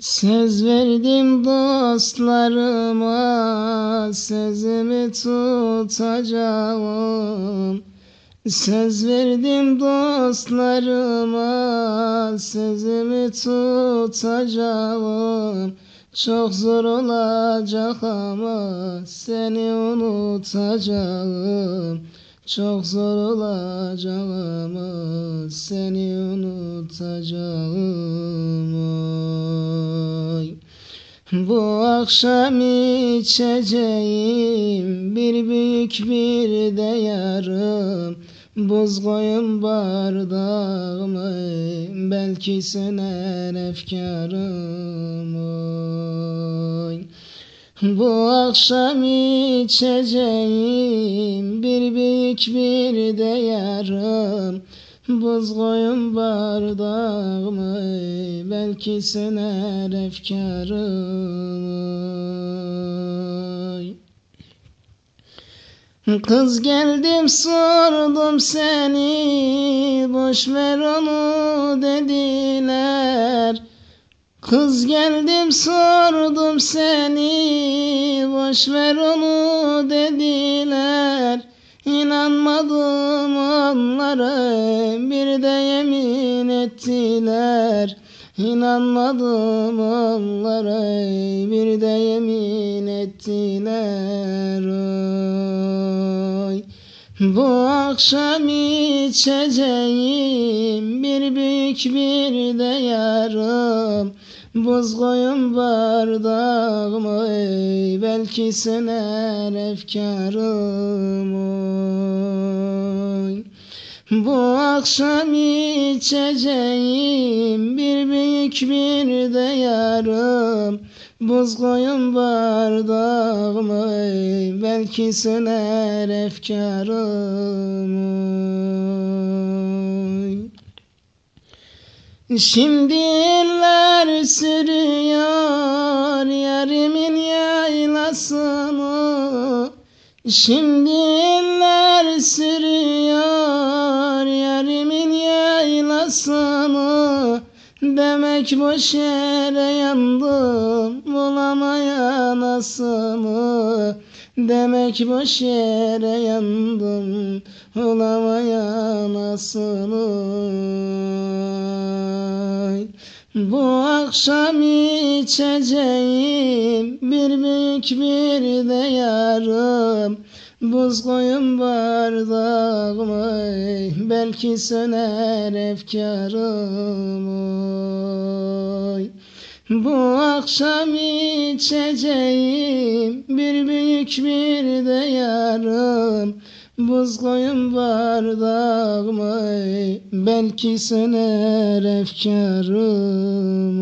Söz verdim dostlarıma Sözümü tutacağım. Söz verdim dostlarıma Sözümü tutacağım. Çok zor olacak ama Seni unutacağım. Çok zor olacak ama Seni unutacağım Bu akşam içeceğim bir büyük bir de yarım. Buz koyun bardağıma belki söner efkarım. Oy. Bu akşam içeceğim bir büyük bir de yarım. Buz koyun bardağıma belki söner efkarım Kız geldim sordum seni boş ver onu dediler. Kız geldim sordum seni boş ver onu dediler. İnanmadım onlara bir de yemin ettiler İnanmadım onlara bir de yemin ettiler oy. Bu akşam içeceğim bir büyük bir de yarım Buz koyun bardağıma belki söner efkarım oy. Bu akşam içeceğim bir büyük bir de yarım. Buz koyun bardağıma belki söner efkarım. Şimdi eller sürüyor yarimin yaylasını. Şimdi eller sürüyor Demek boş yere yandım bulamayan asını Demek boş yere yandım bulamayan asını Bu akşam içeceğim bir büyük bir de yarım Buz koyun bardağıma belki söner efkarım. Bu akşam içeceğim bir büyük bir de yarım Buz koyun bardağıma belki söner efkarım.